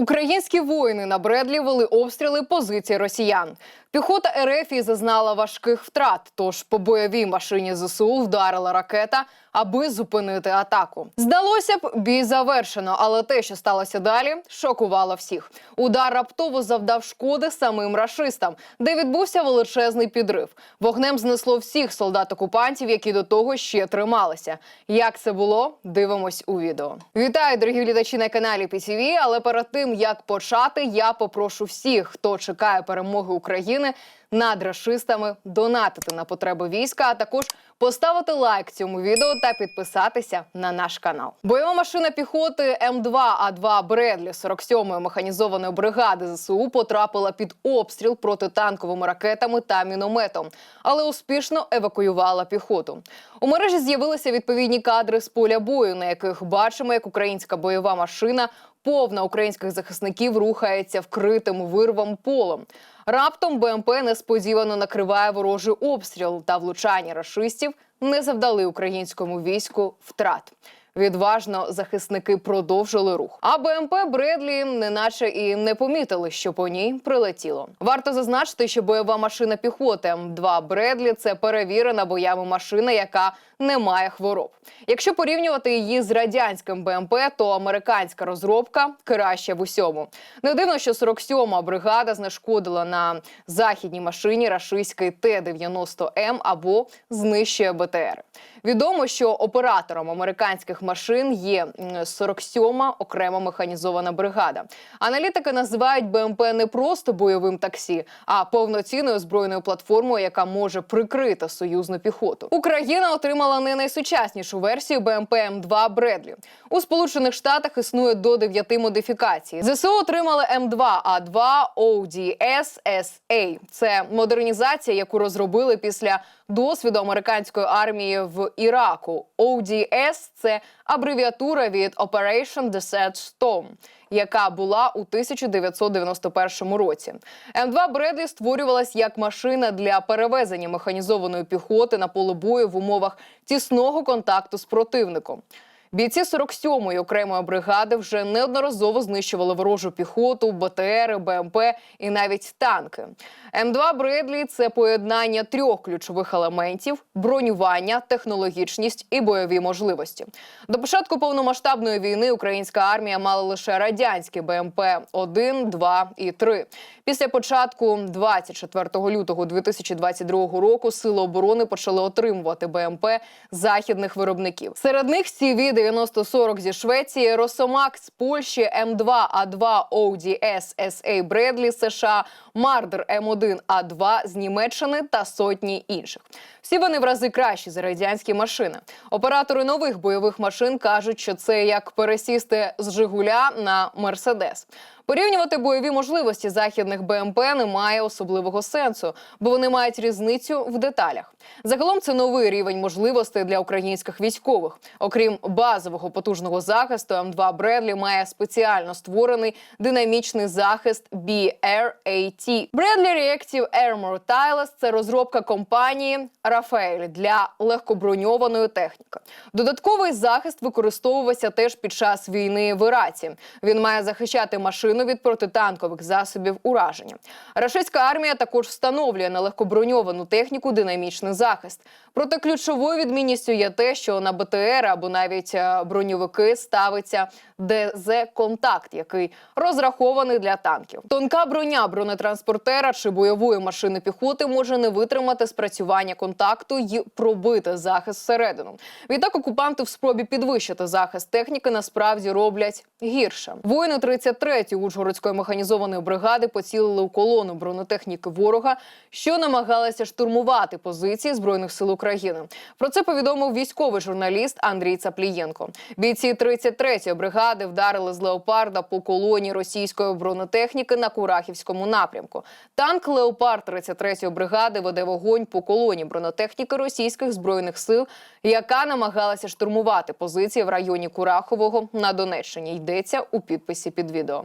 Українські воїни на Бредлі вели обстріли позицій росіян. Піхота РФ зазнала важких втрат. Тож по бойовій машині ЗСУ вдарила ракета, аби зупинити атаку. Здалося б, бій завершено, але те, що сталося далі, шокувало всіх. Удар раптово завдав шкоди самим рашистам, де відбувся величезний підрив. Вогнем знесло всіх солдат-окупантів, які до того ще трималися. Як це було? Дивимось у відео. Вітаю, дорогі глядачі на каналі PTV, Але перед тим як почати, я попрошу всіх, хто чекає перемоги України, над рашистами донатити на потреби війська, а також поставити лайк цьому відео та підписатися на наш канал. Бойова машина піхоти М2А2 Бредлі 47-ї механізованої бригади ЗСУ потрапила під обстріл протитанковими ракетами та мінометом, але успішно евакуювала піхоту. У мережі з'явилися відповідні кадри з поля бою, на яких бачимо, як українська бойова машина повна українських захисників рухається вкритим вирвом полем. Раптом БМП несподівано накриває ворожий обстріл та влучання рашистів не завдали українському війську втрат. Відважно захисники продовжили рух. А БМП Бредлі неначе і не помітили, що по ній прилетіло. Варто зазначити, що бойова машина піхоти М2 Бредлі це перевірена боями машина, яка не має хвороб. Якщо порівнювати її з радянським БМП, то американська розробка краща в усьому. Не дивно, що 47-ма бригада знешкодила на західній машині рашистський Т-90М або знищує БТР. Відомо, що оператором американських машин є м, 47-ма окрема механізована бригада. Аналітики називають БМП не просто бойовим таксі, а повноцінною збройною платформою, яка може прикрити союзну піхоту. Україна отримала не найсучаснішу версію БМП М2 Бредлі. У Сполучених Штатах існує до 9 модифікацій. ЗСУ отримали М2А2 ODS SA. Це модернізація, яку розробили після досвіду американської армії в Іраку. ODS – це абревіатура від Operation Desert Storm, яка була у 1991 році. М2 Бредлі створювалась як машина для перевезення механізованої піхоти на поле бою в умовах тісного контакту з противником. Бійці 47-ї окремої бригади вже неодноразово знищували ворожу піхоту, БТРи, БМП і навіть танки. М2 Бредлі це поєднання трьох ключових елементів: бронювання, технологічність і бойові можливості. До початку повномасштабної війни українська армія мала лише радянські БМП 1, 2 і 3. Після початку 24 лютого 2022 року сили оборони почали отримувати БМП західних виробників. Серед них CV 9040 зі Швеції, Росомак з Польщі, М2А2 ODS SA Бредлі США, Мардер М1А2 з Німеччини та сотні інших. Всі вони в рази кращі за радянські машини. Оператори нових бойових машин кажуть, що це як пересісти з Жигуля на Мерседес. Порівнювати бойові можливості західних БМП немає особливого сенсу, бо вони мають різницю в деталях. Загалом це новий рівень можливостей для українських військових. Окрім базового потужного захисту, М2 Бредлі має спеціально створений динамічний захист BRAT. Bradley Reactive Armor Tiles – це розробка компанії Rafael для легкоброньованої техніки. Додатковий захист використовувався теж під час війни в Іраці. Він має захищати машину від протитанкових засобів ураження. Рашистська армія також встановлює на легкоброньовану техніку динамічний захист. Проте ключовою відмінністю є те, що на БТР або навіть е, броньовики ставиться ДЗ-контакт, який розрахований для танків. Тонка броня бронетранспортера чи бойової машини піхоти може не витримати спрацювання контакту і пробити захист всередину. Відтак окупанти в спробі підвищити захист техніки насправді роблять гірше. Воїни 33-ї Ужгородської механізованої бригади поцілили у колону бронетехніки ворога, що намагалися штурмувати позиції збройних сил України. Про це повідомив військовий журналіст Андрій Цаплієнко. Бійці 33-ї бригади вдарили з леопарда по колоні російської бронетехніки на Курахівському напрямку. Танк Леопард 33-ї бригади веде вогонь по колоні бронетехніки російських збройних сил, яка намагалася штурмувати позиції в районі Курахового на Донеччині. Йдеться у підписі під відео.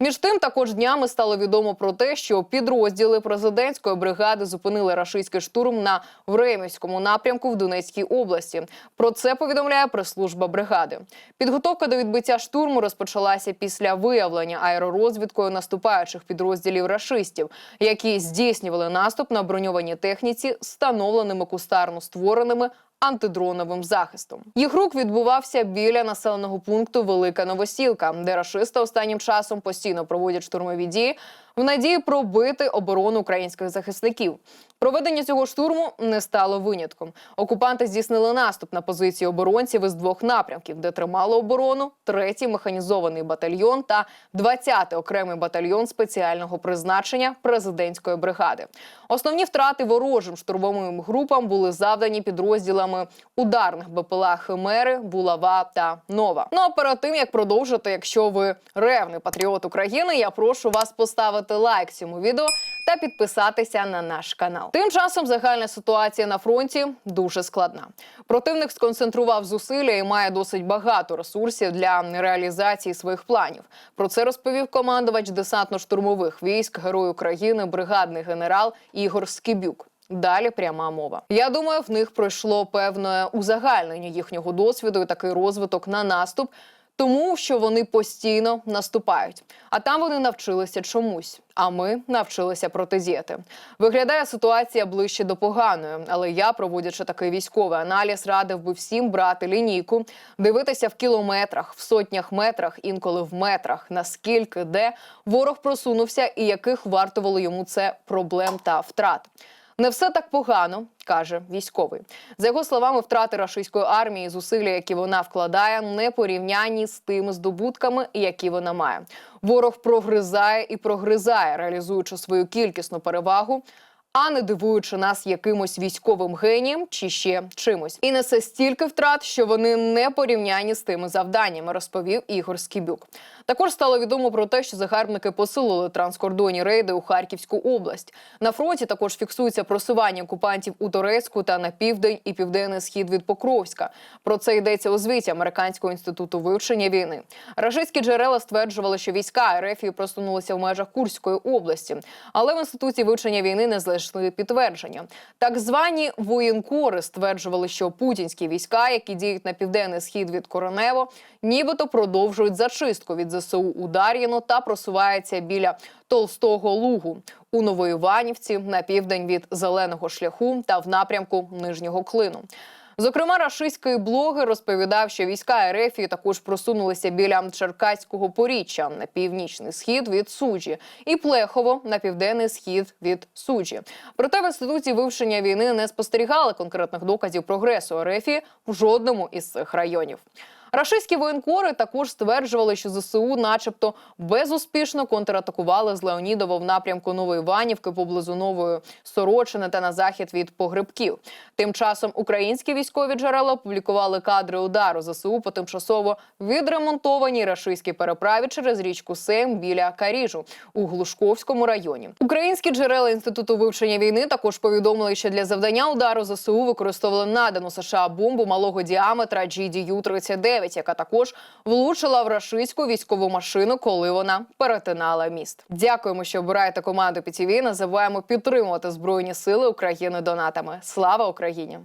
Між тим, також днями стало відомо про те, що підрозділи президентської бригади зупинили рашистський штурм на Времівському напрямку в Донецькій області. Про це повідомляє прес-служба бригади. Підготовка до відбиття штурму розпочалася після виявлення аеророзвідкою наступаючих підрозділів рашистів, які здійснювали наступ на броньованій техніці, встановленими кустарно створеними антидроновим захистом. Їх рук відбувався біля населеного пункту Велика Новосілка, де рашисти останнім часом постійно проводять штурмові дії в надії пробити оборону українських захисників. Проведення цього штурму не стало винятком. Окупанти здійснили наступ на позиції оборонців із двох напрямків, де тримали оборону 3-й механізований батальйон та 20-й окремий батальйон спеціального призначення президентської бригади. Основні втрати ворожим штурмовим групам були завдані підрозділами ударних БПЛА Химери, Булава та Нова. Ну а перед тим як продовжити, якщо ви ревний патріот України, я прошу вас поставити лайк цьому відео та підписатися на наш канал. Тим часом загальна ситуація на фронті дуже складна. Противник сконцентрував зусилля і має досить багато ресурсів для реалізації своїх планів. Про це розповів командувач десантно-штурмових військ, герой України, бригадний генерал Ігор Скибюк. Далі пряма мова. Я думаю, в них пройшло певне узагальнення їхнього досвіду і такий розвиток на наступ, тому що вони постійно наступають. А там вони навчилися чомусь. А ми навчилися протизіяти. Виглядає ситуація ближче до поганої, але я, проводячи такий військовий аналіз, радив би всім брати лінійку, дивитися в кілометрах, в сотнях метрах, інколи в метрах, наскільки де ворог просунувся і яких вартувало йому це проблем та втрат. Не все так погано, каже військовий. За його словами, втрати рашистської армії, зусилля, які вона вкладає, не порівнянні з тими здобутками, які вона має. Ворог прогризає і прогризає, реалізуючи свою кількісну перевагу. А не дивуючи нас якимось військовим генієм чи ще чимось, і несе стільки втрат, що вони не порівняні з тими завданнями, розповів Ігор Скібюк. Також стало відомо про те, що загарбники посилили транскордонні рейди у Харківську область. На фронті також фіксується просування окупантів у Торецьку та на південь і південний схід від Покровська. Про це йдеться у звіті Американського інституту вивчення війни. Рашистські джерела стверджували, що війська РФ просунулися в межах Курської області, але в інституті вивчення війни не знайшли підтвердження. Так звані воєнкори стверджували, що путінські війська, які діють на південний схід від Коронево, нібито продовжують зачистку від ЗСУ у Дар'їно та просуваються біля Толстого Лугу у Новоіванівці на південь від зеленого шляху та в напрямку нижнього клину. Зокрема, рашистський блогер розповідав, що війська РФ також просунулися біля Черкаського поріччя на північний схід від Суджі і Плехово на південний схід від Суджі. Проте в інституті вивчення війни не спостерігали конкретних доказів прогресу РФ в жодному із цих районів. Рашистські воєнкори також стверджували, що ЗСУ, начебто, безуспішно контратакували з Леонідова в напрямку Нової Іванівки поблизу Нової Сорочини та на захід від погребків. Тим часом українські військові джерела опублікували кадри удару ЗСУ по тимчасово відремонтованій рашистській переправі через річку Сейм біля Каріжу у Глушковському районі. Українські джерела інституту вивчення війни також повідомили, що для завдання удару ЗСУ використовували надану США бомбу малого діаметра GDU-39, яка також влучила в рашистську військову машину, коли вона перетинала міст. Дякуємо, що обираєте команду ПТВ. Називаємо підтримувати збройні сили України донатами. Слава Україні!